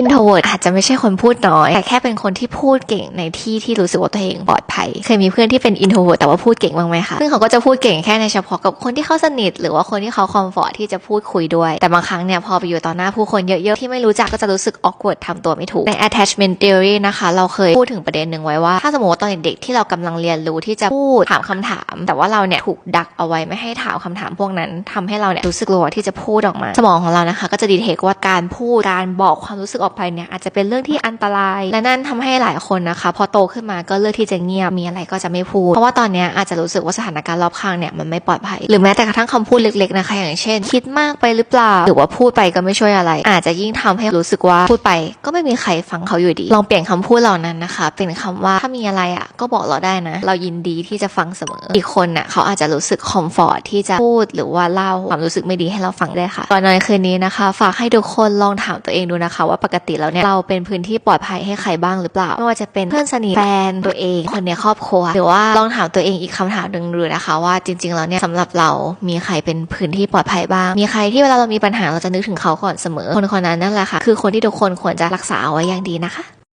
introvert อาจจะไม่ใช่คนพูดน้อย แต่แค่เป็นคนที่พูดเก่งในที่ที่รู้สึกว่าตัวเองปลอดภัย เคยมีเพื่อนที่เป็น introvert แต่ว่าพูดเก่งบ้างไหมคะ ซึ่งเขาก็จะพูดเก่งแค่ในเฉพาะกับคนที่เขาสนิท หรือว่าคนที่เขาคอมฟอร์ทที่จะพูดคุยด้วย แต่บางครั้งเนี่ยพอไปอยู่ต่อหน้าผู้คนเยอะๆ ที่ไม่รู้จักก็จะรู้สึก awkward ทำตัวไม่ถูก ใน attachment theory นะคะ เราเคยพูดถึงประเด็นหนึ่งไว้ว่า ถ้าสมมติว่าตอนเด็กๆที่เรากำลังเรียนรู้ที่จะพูดถามคำถาม แต่ว่าเราเนี่ยถูกดักเอาไว้ไม่ให้ถามคำถามพวกนั้นทำให้เราเนี่ยรู้สึกกลัวที่จะพูดออกมา สมองของเรานะคะ ก็จะดีเทคว่าการพูดการบอกความรู้สึกออกไปเนี่ยอาจจะเป็นเรื่องที่อันตราย และนั่นทำให้หลายคนนะคะ พอโตขึ้นมาก็เลือกที่จะเงียบมีอะไรก็จะไม่พูด เพราะว่าตอนนี้อาจจะรู้สึกว่าสถานการณ์รอบข้างเนี่ยมันไม่ปลอดภัย หรือแม้แต่กระทั่งคำพูดเล็กๆนะคะ อย่างเช่น คิดมากไปหรือเปล่า หรือว่าพูดไปก็ไม่ช่วยอะไร อาจจะยิ่งทำให้รู้สึกว่าพูดไปก็ไม่มีใครฟังเขาอยู่ดี ลองเปลี่ยนคำพูดเหล่านั้นนะคะ เป็นคำว่าถ้ามีอะไรอะก็บอกเราได้นะ เรายินดีที่จะฟังเสมอ อีกคนน่ะเขาอาจจะรู้สึกคอมฟอร์ทที่จะพูดหรือว่าเล่าความรู้สึกไม่ดีให้เราฟังได้ค่ะก่อนนอนคืนนี้นะคะ ฝากให้ทุกคนลองถามตัวเองดูนะคะ ว่าปกติแล้วเนี่ยเราเป็นพื้นที่ปลอดภัยให้ใครบ้างหรือเปล่าไม่ว่าจะเป็นเพื่อนสนิทแฟนตัวเองคนในครอบครัวหรือว่าลองถามตัวเองอีกคำถามหนึ่งดูนะคะ ว่าจริงๆแล้วเนี่ยสำหรับเรามีใครเป็นพื้นที่ปลอดภัยบ้าง มีใครที่เวลาเรามีปัญหาเราจะนึกถึงเขาก่อนเสมอ คนคนนั้นนั่นแหละค่ะ คือคนที่ทุกคนควรจะรักษาเอาไว้อย่างดีนะคะ